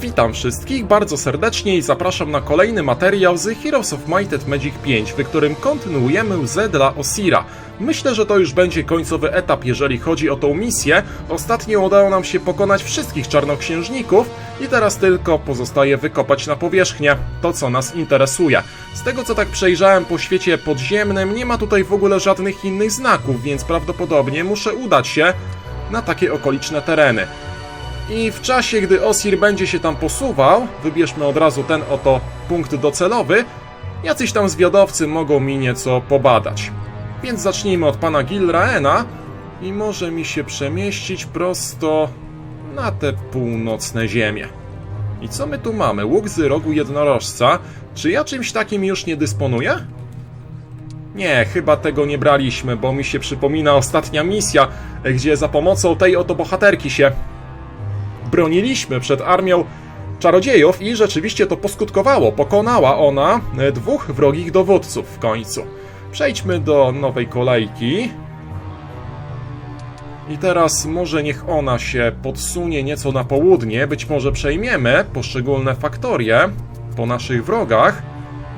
Witam wszystkich bardzo serdecznie i zapraszam na kolejny materiał z Heroes of Might and Magic 5, w którym kontynuujemy łzę dla Osira. Myślę, że to już będzie końcowy etap, jeżeli chodzi o tą misję. Ostatnio udało nam się pokonać wszystkich czarnoksiężników i teraz tylko pozostaje wykopać na powierzchnię to, co nas interesuje. Z tego, co tak przejrzałem po świecie podziemnym, nie ma tutaj w ogóle żadnych innych znaków, więc prawdopodobnie muszę udać się na takie okoliczne tereny. I w czasie, gdy Osir będzie się tam posuwał, wybierzmy od razu ten oto punkt docelowy, jacyś tam zwiadowcy mogą mi nieco pobadać. Więc zacznijmy od pana Gilraena i może mi się przemieścić prosto na te północne ziemie. I co my tu mamy? Łuk z rogu jednorożca. Czy ja czymś takim już nie dysponuję? Nie, chyba tego nie braliśmy, bo mi się przypomina ostatnia misja, gdzie za pomocą tej oto bohaterki się broniliśmy przed armią czarodziejów i rzeczywiście to poskutkowało. Pokonała ona e, dwóch wrogich dowódców w końcu. Przejdźmy do nowej kolejki. I teraz może niech ona się podsunie nieco na południe, być może przejmiemy poszczególne faktorie po naszych wrogach.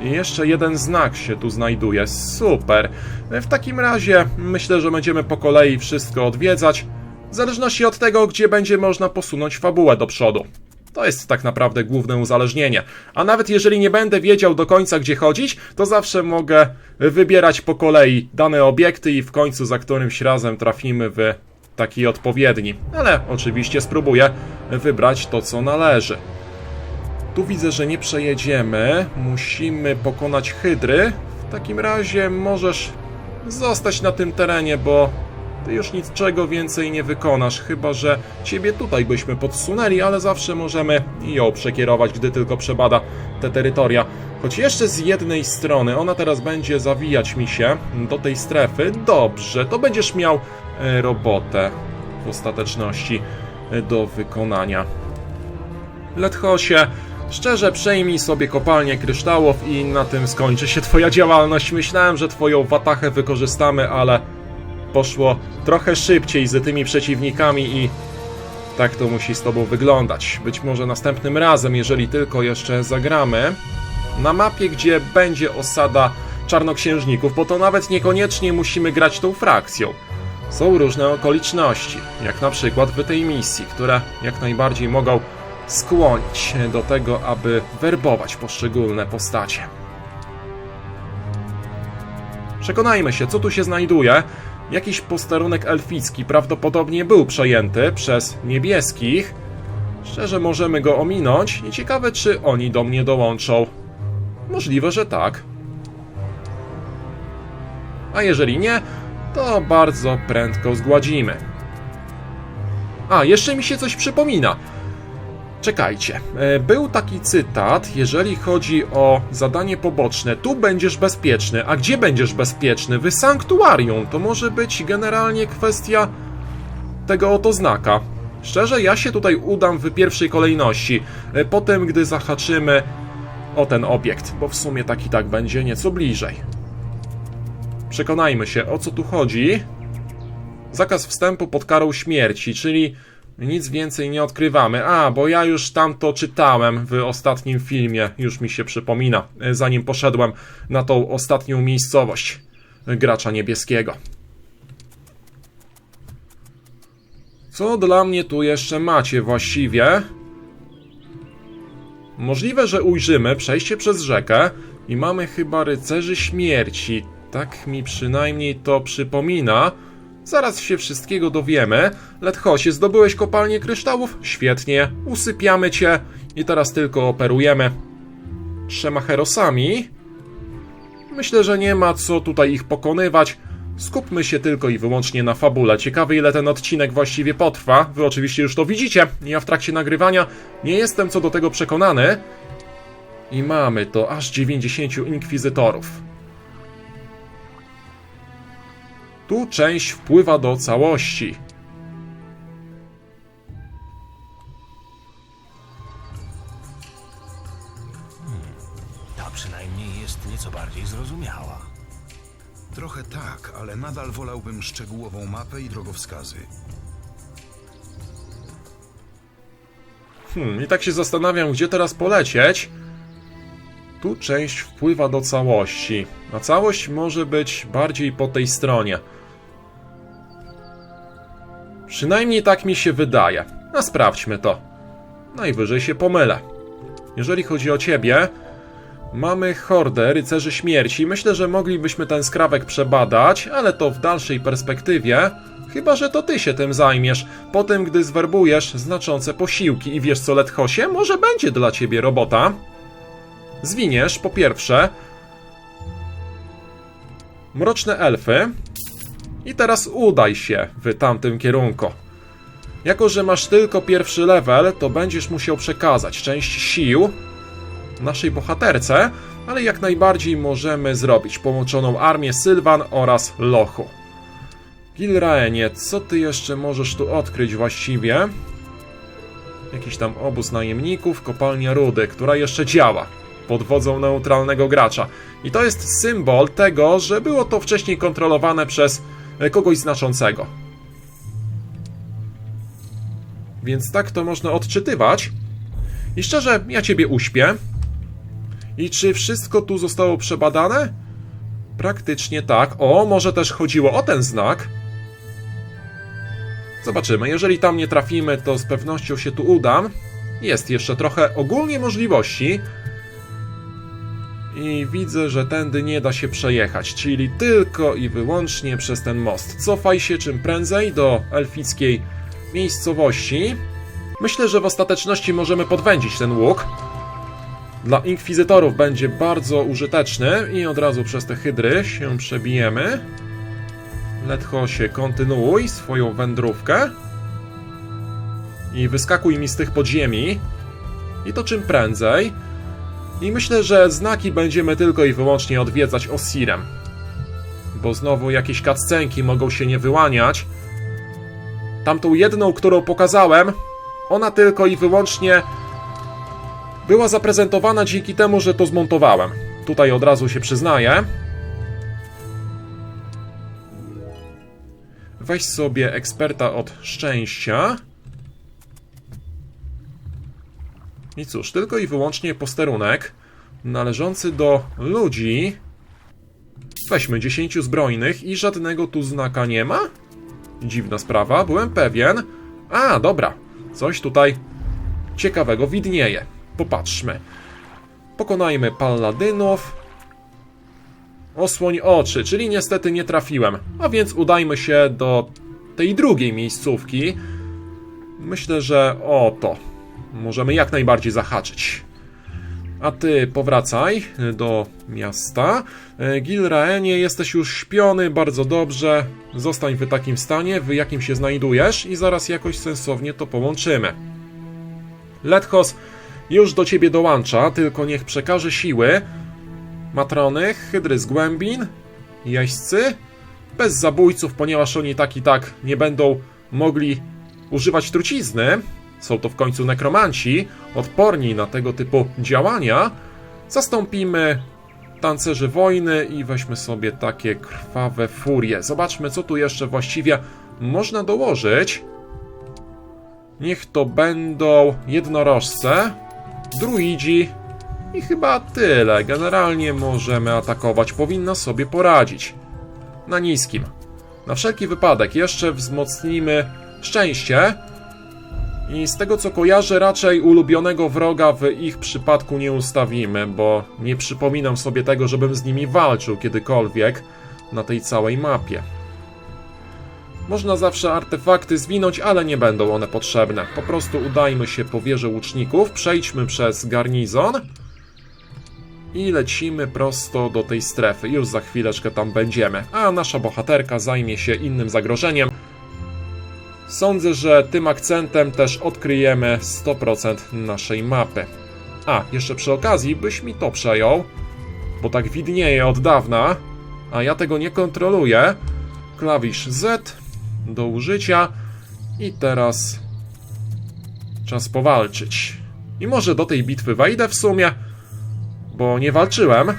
I jeszcze jeden znak się tu znajduje. Super. W takim razie myślę, że będziemy po kolei wszystko odwiedzać, w zależności od tego, gdzie będzie można posunąć fabułę do przodu. To jest tak naprawdę główne uzależnienie. A nawet jeżeli nie będę wiedział do końca, gdzie chodzić, to zawsze mogę wybierać po kolei dane obiekty i w końcu za którymś razem trafimy w taki odpowiedni. Ale oczywiście spróbuję wybrać to, co należy. Tu widzę, że nie przejedziemy. Musimy pokonać hydry. W takim razie możesz zostać na tym terenie, bo ty już niczego więcej nie wykonasz, chyba że ciebie tutaj byśmy podsunęli, ale zawsze możemy ją przekierować, gdy tylko przebada te terytoria. Choć jeszcze z jednej strony ona teraz będzie zawijać mi się do tej strefy. Dobrze, to będziesz miał e, robotę w ostateczności e, do wykonania. Letchosie, szczerze przejmij sobie kopalnię kryształów i na tym skończy się twoja działalność. Myślałem, że twoją watachę wykorzystamy, ale poszło trochę szybciej z tymi przeciwnikami i tak to musi z tobą wyglądać. Być może następnym razem, jeżeli tylko jeszcze zagramy na mapie, gdzie będzie osada czarnoksiężników, bo to nawet niekoniecznie musimy grać tą frakcją. Są różne okoliczności, jak na przykład w tej misji, które jak najbardziej mogą skłonić do tego, aby werbować poszczególne postacie. Przekonajmy się, co tu się znajduje. Jakiś posterunek elficki prawdopodobnie był przejęty przez niebieskich. Szczerze możemy go ominąć i ciekawe, czy oni do mnie dołączą. Możliwe, że tak. A jeżeli nie, to bardzo prędko zgładzimy. A, jeszcze mi się coś przypomina. Czekajcie, e, był taki cytat, jeżeli chodzi o zadanie poboczne, tu będziesz bezpieczny, a gdzie będziesz bezpieczny? W sanktuarium, to może być generalnie kwestia tego oto znaka. Szczerze, ja się tutaj udam w pierwszej kolejności, e, potem gdy zahaczymy o ten obiekt, bo w sumie tak i tak będzie nieco bliżej. Przekonajmy się, o co tu chodzi. Zakaz wstępu pod karą śmierci, czyli nic więcej nie odkrywamy. A, bo ja już tamto czytałem w ostatnim filmie, już mi się przypomina, zanim poszedłem na tą ostatnią miejscowość gracza niebieskiego. Co dla mnie tu jeszcze macie właściwie? Możliwe, że ujrzymy przejście przez rzekę i mamy chyba rycerzy śmierci. Tak mi przynajmniej to przypomina. Zaraz się wszystkiego dowiemy. Letchosie, zdobyłeś kopalnię kryształów? Świetnie. Usypiamy cię. I teraz tylko operujemy trzema herosami. Myślę, że nie ma co tutaj ich pokonywać. Skupmy się tylko i wyłącznie na fabule. Ciekawy ile ten odcinek właściwie potrwa. Wy oczywiście już to widzicie. Ja w trakcie nagrywania nie jestem co do tego przekonany. I mamy to aż 90 inkwizytorów. Tu część wpływa do całości. Ta przynajmniej jest nieco bardziej zrozumiała. Trochę tak, ale nadal wolałbym szczegółową mapę i drogowskazy. Hmm, i tak się zastanawiam, gdzie teraz polecieć. Tu część wpływa do całości, a całość może być bardziej po tej stronie. Przynajmniej tak mi się wydaje. A sprawdźmy to. Najwyżej się pomylę. Jeżeli chodzi o ciebie, mamy hordę rycerzy śmierci. Myślę, że moglibyśmy ten skrawek przebadać, ale to w dalszej perspektywie. Chyba, że to ty się tym zajmiesz, po tym, gdy zwerbujesz znaczące posiłki. I wiesz co, Letchosie, może będzie dla ciebie robota. Zwiniesz, po pierwsze, mroczne elfy i teraz udaj się w tamtym kierunku. Jako, że masz tylko pierwszy level, to będziesz musiał przekazać część sił naszej bohaterce, ale jak najbardziej możemy zrobić połączoną armię Sylwan oraz Lochu. Gilraenie, co ty jeszcze możesz tu odkryć właściwie? Jakiś tam obóz najemników, kopalnia rudy, która jeszcze działa pod wodzą neutralnego gracza. I to jest symbol tego, że było to wcześniej kontrolowane przez kogoś znaczącego. Więc tak to można odczytywać. I szczerze, ja ciebie uśpię. I czy wszystko tu zostało przebadane? Praktycznie tak. O, może też chodziło o ten znak. Zobaczymy. Jeżeli tam nie trafimy, to z pewnością się tu udam. Jest jeszcze trochę ogólnie możliwości. I widzę, że tędy nie da się przejechać, czyli tylko i wyłącznie przez ten most. Cofaj się czym prędzej do elfickiej miejscowości. Myślę, że w ostateczności możemy podwędzić ten łuk. Dla inkwizytorów będzie bardzo użyteczny i od razu przez te hydry się przebijemy. Letchosie, kontynuuj swoją wędrówkę. I wyskakuj mi z tych podziemi. I to czym prędzej. I myślę, że znaki będziemy tylko i wyłącznie odwiedzać Osirem. Bo znowu jakieś kaccenki mogą się nie wyłaniać. Tamtą jedną, którą pokazałem, ona tylko i wyłącznie była zaprezentowana dzięki temu, że to zmontowałem. Tutaj od razu się przyznaję. Weź sobie eksperta od szczęścia. I cóż, tylko i wyłącznie posterunek należący do ludzi. Weźmy 10 zbrojnych i żadnego tu znaka nie ma? Dziwna sprawa, byłem pewien. A, dobra, coś tutaj ciekawego widnieje. Popatrzmy. Pokonajmy paladynów. Osłoń oczy, czyli niestety nie trafiłem. A więc udajmy się do tej drugiej miejscówki. Myślę, że oto możemy jak najbardziej zahaczyć. A ty powracaj do miasta. E, Gilraenie, jesteś już śpiony, bardzo dobrze. Zostań w takim stanie, w jakim się znajdujesz i zaraz jakoś sensownie to połączymy. Lethos już do ciebie dołącza, tylko niech przekaże siły. Matrony, hydry z głębin, jaźdźcy, bez zabójców, ponieważ oni tak i tak nie będą mogli używać trucizny. Są to w końcu nekromanci, odporni na tego typu działania. Zastąpimy tancerzy wojny i weźmy sobie takie krwawe furie. Zobaczmy, co tu jeszcze właściwie można dołożyć. Niech to będą jednorożce, druidzi i chyba tyle. Generalnie możemy atakować, powinno sobie poradzić. Na niskim. Na wszelki wypadek jeszcze wzmocnimy szczęście. I z tego co kojarzę, raczej ulubionego wroga w ich przypadku nie ustawimy, bo nie przypominam sobie tego, żebym z nimi walczył kiedykolwiek na tej całej mapie. Można zawsze artefakty zwinąć, ale nie będą one potrzebne. Po prostu udajmy się po wieży łuczników, przejdźmy przez garnizon i lecimy prosto do tej strefy. Już za chwileczkę tam będziemy, a nasza bohaterka zajmie się innym zagrożeniem. Sądzę, że tym akcentem też odkryjemy 100% naszej mapy. A, jeszcze przy okazji byś mi to przejął, bo tak widnieje od dawna, a ja tego nie kontroluję. Klawisz Z do użycia i teraz czas powalczyć. I może do tej bitwy wejdę w sumie, bo nie walczyłem.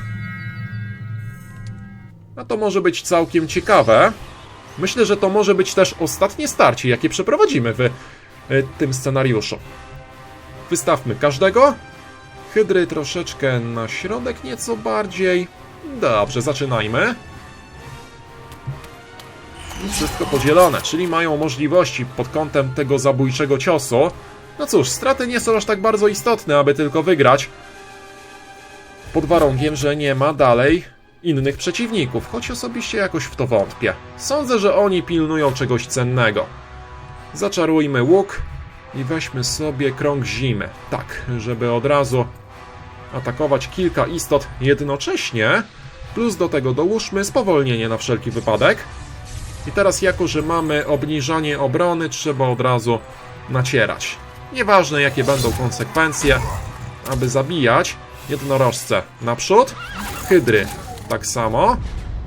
A to może być całkiem ciekawe. Myślę, że to może być też ostatnie starcie, jakie przeprowadzimy w y, tym scenariuszu. Wystawmy każdego. Hydry troszeczkę na środek, nieco bardziej. Dobrze, zaczynajmy. Wszystko podzielone, czyli mają możliwości pod kątem tego zabójczego ciosu. No cóż, straty nie są aż tak bardzo istotne, aby tylko wygrać. Pod warunkiem, że nie ma dalej innych przeciwników, choć osobiście jakoś w to wątpię. Sądzę, że oni pilnują czegoś cennego. Zaczarujmy łuk i weźmy sobie krąg zimy. Tak, żeby od razu atakować kilka istot jednocześnie. Plus do tego dołóżmy spowolnienie na wszelki wypadek. I teraz jako, że mamy obniżanie obrony, trzeba od razu nacierać. Nieważne jakie będą konsekwencje, aby zabijać jednorożce naprzód, hydry tak samo.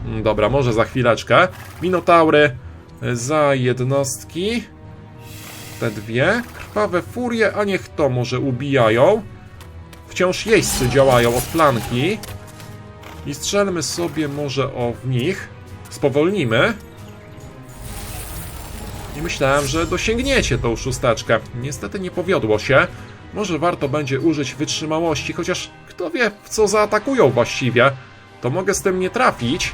Mm, Dobra, może za chwileczkę. Minotaury za jednostki. Te dwie. Krwawe furie, a niech to może ubijają. Wciąż jeźdźcy działają od flanki. I strzelmy sobie może o w nich. Spowolnimy. I myślałem, że dosięgniecie tą szósteczkę. Niestety nie powiodło się. Może warto będzie użyć wytrzymałości, chociaż kto wie, w co zaatakują właściwie. To mogę z tym nie trafić.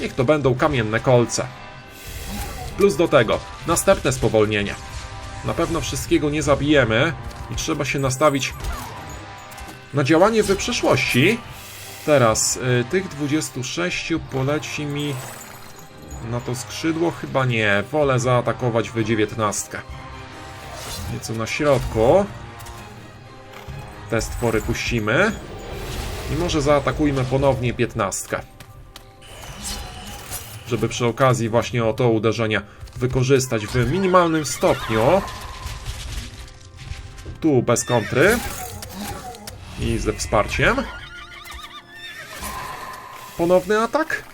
Niech to będą kamienne kolce. Plus do tego, następne spowolnienie. Na pewno wszystkiego nie zabijemy i trzeba się nastawić na działanie w przyszłości. Teraz y, tych 26 poleci mi na to skrzydło? Chyba nie. Wolę zaatakować w 19. Nieco na środku. Te stwory puścimy. I może zaatakujmy ponownie 15. Żeby przy okazji właśnie o to uderzenie wykorzystać w minimalnym stopniu. Tu bez kontry. I ze wsparciem. Ponowny atak.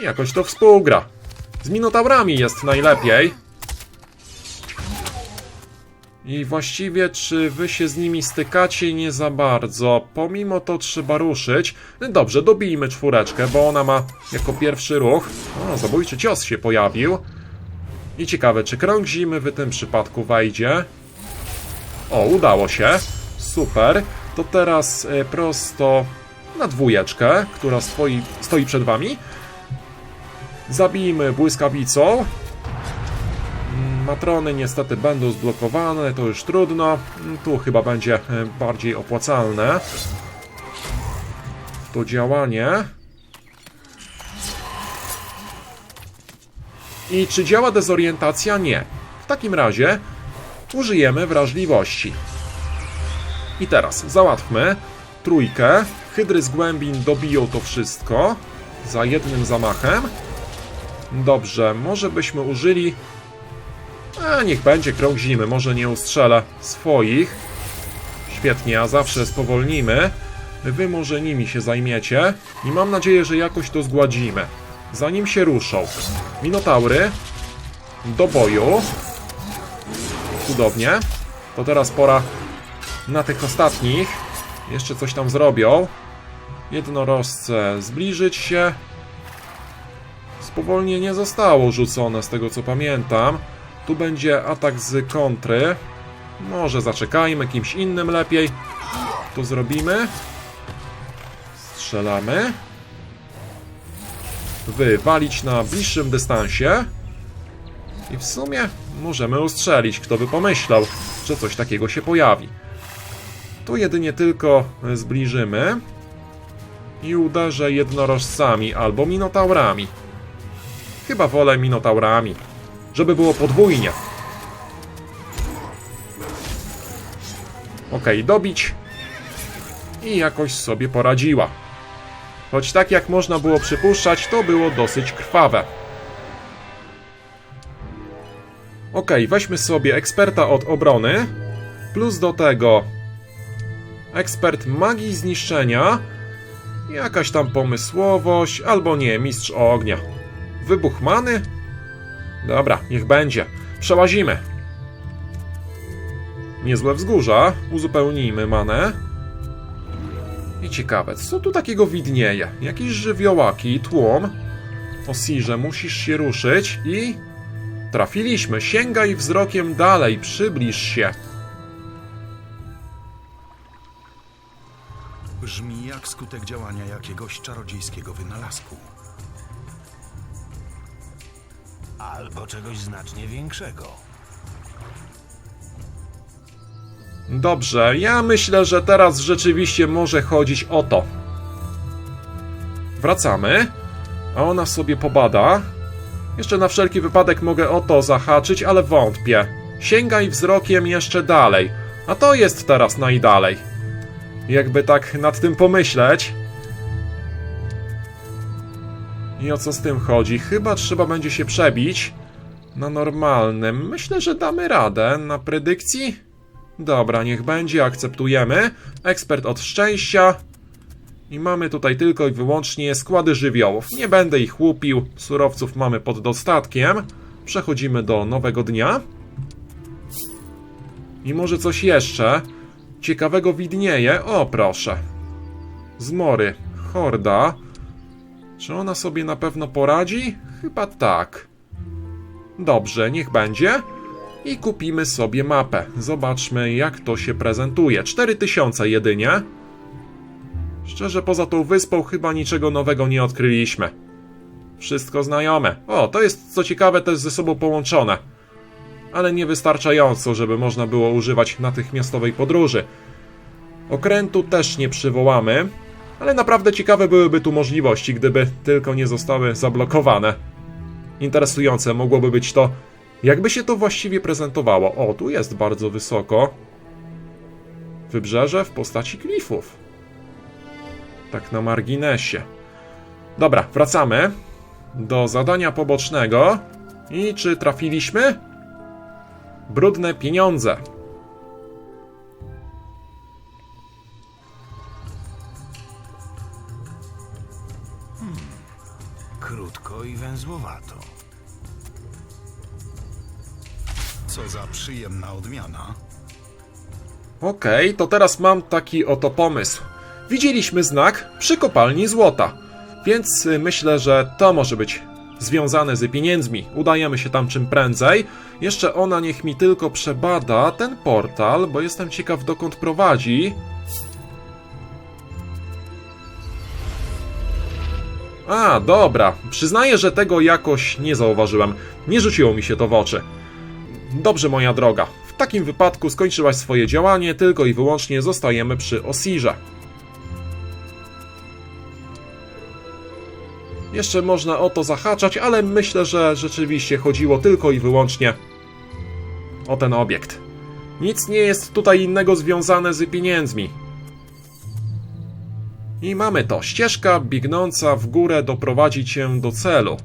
I jakoś to współgra. Z Minotaurami jest najlepiej. I właściwie, czy wy się z nimi stykacie? Nie za bardzo. Pomimo to trzeba ruszyć. Dobrze, dobijmy czwóreczkę, bo ona ma jako pierwszy ruch. O, zabójczy cios się pojawił. I ciekawe, czy krąg zimy w tym przypadku wejdzie. O, udało się. Super. To teraz e, prosto na dwójeczkę, która stoi, stoi przed wami. Zabijmy błyskawicą. Matrony niestety będą zblokowane, to już trudno. Tu chyba będzie e, bardziej opłacalne. To działanie. I czy działa dezorientacja? Nie. W takim razie użyjemy wrażliwości. I teraz załatwmy trójkę. Hydry z głębin dobiją to wszystko za jednym zamachem. Dobrze, może byśmy użyli... A, niech będzie krąg zimy, może nie ustrzelę swoich. Świetnie, a zawsze spowolnimy. Wy może nimi się zajmiecie i mam nadzieję, że jakoś to zgładzimy. Zanim się ruszą. Minotaury. Do boju. Cudownie. To teraz pora na tych ostatnich. Jeszcze coś tam zrobią. Jednorożce zbliżyć się. Spowolnienie zostało rzucone, z tego co pamiętam. Tu będzie atak z kontry. Może zaczekajmy, kimś innym lepiej. To zrobimy. Strzelamy. Wywalić na bliższym dystansie. I w sumie możemy ustrzelić, kto by pomyślał, że coś takiego się pojawi. Tu jedynie tylko zbliżymy i uderzę jednorożcami albo minotaurami. Chyba wolę minotaurami, żeby było podwójnie. Ok, dobić. I jakoś sobie poradziła. Choć tak jak można było przypuszczać, to było dosyć krwawe. Ok, weźmy sobie eksperta od obrony, plus do tego ekspert magii zniszczenia, jakaś tam pomysłowość, albo nie, mistrz ognia. Wybuch many? Dobra, niech będzie. Przełazimy. Niezłe wzgórza, uzupełnijmy manę. I ciekawe, co tu takiego widnieje? Jakieś żywiołaki, tłum. Osirze, musisz się ruszyć i... trafiliśmy. Sięgaj wzrokiem dalej, przybliż się. Brzmi jak skutek działania jakiegoś czarodziejskiego wynalazku. Albo czegoś znacznie większego. Dobrze, ja myślę, że teraz rzeczywiście może chodzić o to. Wracamy, a ona sobie pobada. Jeszcze na wszelki wypadek mogę o to zahaczyć, ale wątpię. Sięgaj wzrokiem jeszcze dalej, a to jest teraz najdalej. Jakby tak nad tym pomyśleć. I o co z tym chodzi? Chyba trzeba będzie się przebić na normalnym. Myślę, że damy radę na predykcji. Dobra, niech będzie, akceptujemy. Ekspert od szczęścia. I mamy tutaj tylko i wyłącznie składy żywiołów. Nie będę ich łupił, surowców mamy pod dostatkiem. Przechodzimy do nowego dnia. I może coś jeszcze ciekawego widnieje. O, proszę. Zmory. Horda. Czy ona sobie na pewno poradzi? Chyba tak. Dobrze, niech będzie i kupimy sobie mapę. Zobaczmy, jak to się prezentuje. 4000 jedynie. Szczerze, poza tą wyspą chyba niczego nowego nie odkryliśmy. Wszystko znajome. O, to jest co ciekawe też ze sobą połączone. Ale niewystarczająco, żeby można było używać natychmiastowej podróży. Okrętu też nie przywołamy, ale naprawdę ciekawe byłyby tu możliwości, gdyby tylko nie zostały zablokowane. Interesujące mogłoby być to, jakby się to właściwie prezentowało? O, tu jest bardzo wysoko. Wybrzeże w postaci klifów. Tak na marginesie. Dobra, wracamy do zadania pobocznego. I czy trafiliśmy? Brudne pieniądze. I węzłowato. Co za przyjemna odmiana. Okej, to teraz mam taki oto pomysł. Widzieliśmy znak przy kopalni złota, więc y, myślę, że to może być związane z pieniędzmi. Udajemy się tam czym prędzej. Jeszcze ona niech mi tylko przebada ten portal, bo jestem ciekaw dokąd prowadzi. A, dobra. Przyznaję, że tego jakoś nie zauważyłem. Nie rzuciło mi się to w oczy. Dobrze, moja droga. W takim wypadku skończyłaś swoje działanie, tylko i wyłącznie zostajemy przy Osirze. Jeszcze można o to zahaczać, ale myślę, że rzeczywiście chodziło tylko i wyłącznie o ten obiekt. Nic nie jest tutaj innego związane z pieniędzmi. I mamy to. Ścieżka biegnąca w górę doprowadzi cię do celu.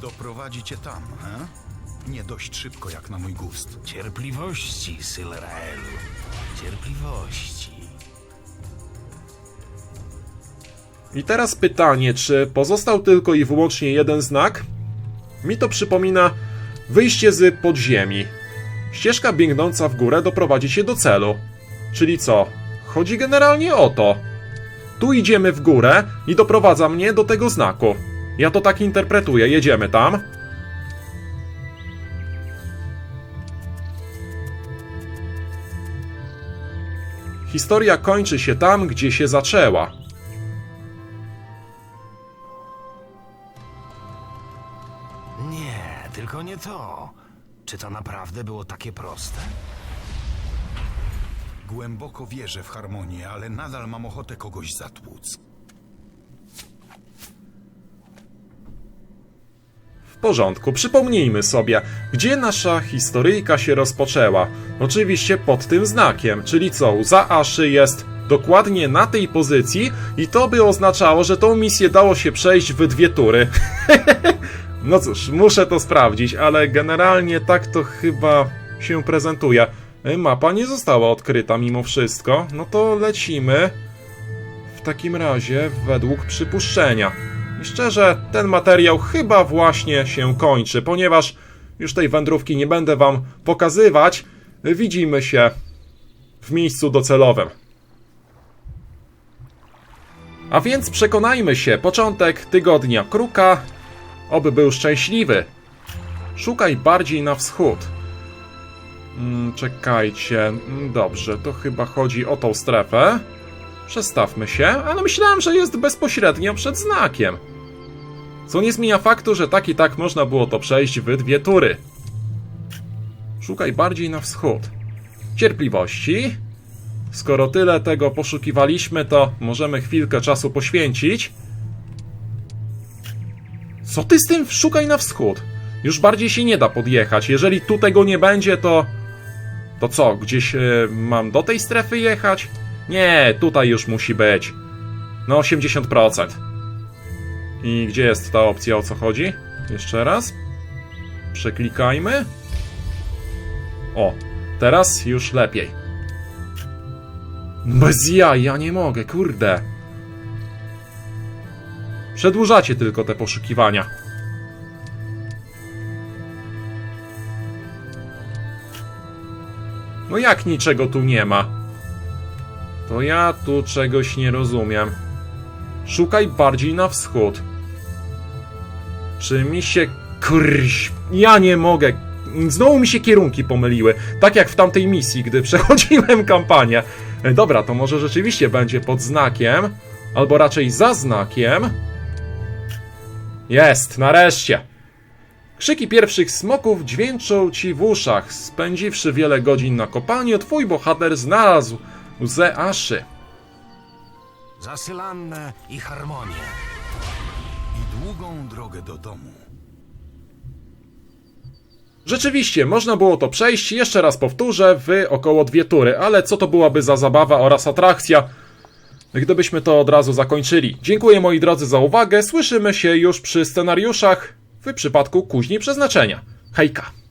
Doprowadzi cię tam, he? Nie dość szybko jak na mój gust. Cierpliwości, Sylraelu. Cierpliwości. I teraz pytanie, czy pozostał tylko i wyłącznie jeden znak? Mi to przypomina wyjście z podziemi. Ścieżka biegnąca w górę doprowadzi cię do celu. Czyli co? Chodzi generalnie o to. Tu idziemy w górę i doprowadza mnie do tego znaku. Ja to tak interpretuję, jedziemy tam. Historia kończy się tam, gdzie się zaczęła. Nie, tylko nie to. Czy to naprawdę było takie proste? Głęboko wierzę w harmonię, ale nadal mam ochotę kogoś zatłuc. W porządku, przypomnijmy sobie, gdzie nasza historyjka się rozpoczęła. Oczywiście pod tym znakiem, czyli co, łza Aszy jest dokładnie na tej pozycji i to by oznaczało, że tą misję dało się przejść w dwie tury. no cóż, muszę to sprawdzić, ale generalnie tak to chyba się prezentuje. Mapa nie została odkryta mimo wszystko, no to lecimy w takim razie według przypuszczenia. I szczerze, ten materiał chyba właśnie się kończy, ponieważ już tej wędrówki nie będę wam pokazywać. Widzimy się w miejscu docelowym. A więc przekonajmy się, początek tygodnia kruka, oby był szczęśliwy. Szukaj bardziej na wschód. Mm, czekajcie, Mm, dobrze, to chyba chodzi o tą strefę. Przestawmy się, ale myślałem, że jest bezpośrednio przed znakiem. Co nie zmienia faktu, że tak i tak można było to przejść w dwie tury. Szukaj bardziej na wschód. Cierpliwości. Skoro tyle tego poszukiwaliśmy, to możemy chwilkę czasu poświęcić. Co ty z tym szukaj na wschód? Już bardziej się nie da podjechać. Jeżeli tu tego nie będzie, to. To co, gdzieś e, mam do tej strefy jechać? Nie, tutaj już musi być. No 80%. I gdzie jest ta opcja, o co chodzi? Jeszcze raz. Przeklikajmy. O, teraz już lepiej. Bez ja, ja nie mogę, kurde. Przedłużacie tylko te poszukiwania. No jak niczego tu nie ma? To ja tu czegoś nie rozumiem. Szukaj bardziej na wschód. Czy mi się... Kurś... Ja nie mogę. Znowu mi się kierunki pomyliły. Tak jak w tamtej misji, gdy przechodziłem kampanię. Dobra, to może rzeczywiście będzie pod znakiem. Albo raczej za znakiem. Jest, nareszcie. Krzyki pierwszych smoków dźwięczą ci w uszach. Spędziwszy wiele godzin na kopalni, twój bohater znalazł łzę Aszy. Za Sylannę i harmonię. I długą drogę do domu. Rzeczywiście, można było to przejść, jeszcze raz powtórzę, w około dwie tury, ale co to byłaby za zabawa oraz atrakcja, gdybyśmy to od razu zakończyli. Dziękuję moi drodzy za uwagę, słyszymy się już przy scenariuszach w przypadku kuźni przeznaczenia. Hejka!